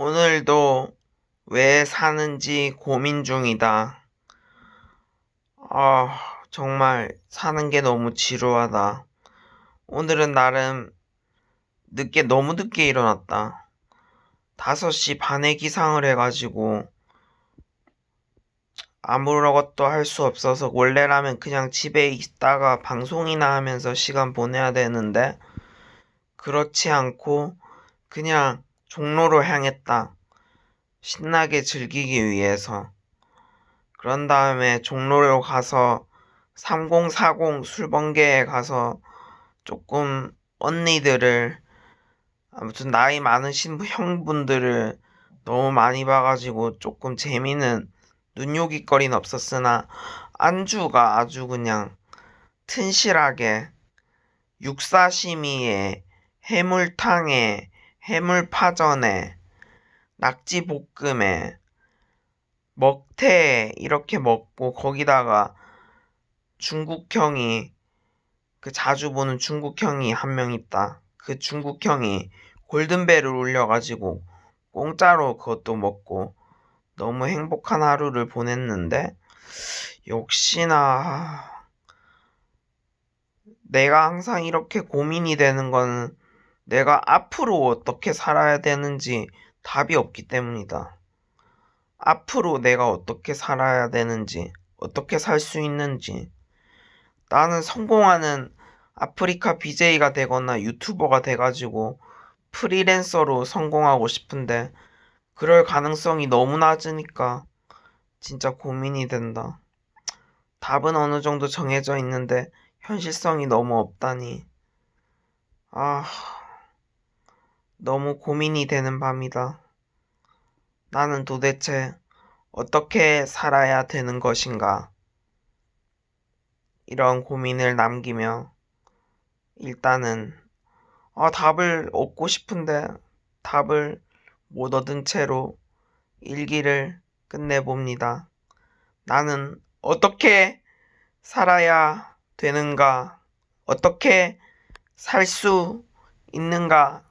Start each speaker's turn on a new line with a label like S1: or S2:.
S1: 오늘도 왜 사는지 고민 중이다. 아, 정말 사는 게 너무 지루하다. 오늘은 나름 늦게, 너무 늦게 일어났다. 5시 반에 기상을 해가지고 아무것도 할 수 없어서 원래라면 그냥 집에 있다가 방송이나 하면서 시간 보내야 되는데 그렇지 않고 그냥 종로로 향했다. 신나게 즐기기 위해서. 그런 다음에 종로로 가서 3040 술번개에 가서 조금 언니들을 아무튼 나이 많으신 형분들을 너무 많이 봐가지고 조금 재미는 눈요깃거리는 없었으나 안주가 아주 그냥 튼실하게 육사시미에 해물탕에 해물파전에 낙지볶음에 먹태 이렇게 먹고 거기다가 중국형이 그 자주 보는 중국형이 한 명 있다. 그 중국형이 골든벨을 울려가지고 공짜로 그것도 먹고 너무 행복한 하루를 보냈는데 역시나 내가 항상 이렇게 고민이 되는 거는 내가 앞으로 어떻게 살아야 되는지 답이 없기 때문이다. 앞으로 내가 어떻게 살아야 되는지, 어떻게 살 수 있는지. 나는 성공하는 아프리카 BJ가 되거나 유튜버가 돼가지고 프리랜서로 성공하고 싶은데 그럴 가능성이 너무 낮으니까 진짜 고민이 된다. 답은 어느 정도 정해져 있는데 현실성이 너무 없다니. 아, 너무 고민이 되는 밤이다. 나는 도대체 어떻게 살아야 되는 것인가? 이런 고민을 남기며 일단은 아, 답을 얻고 싶은데 답을 못 얻은 채로 일기를 끝내봅니다. 나는 어떻게 살아야 되는가? 어떻게 살 수 있는가?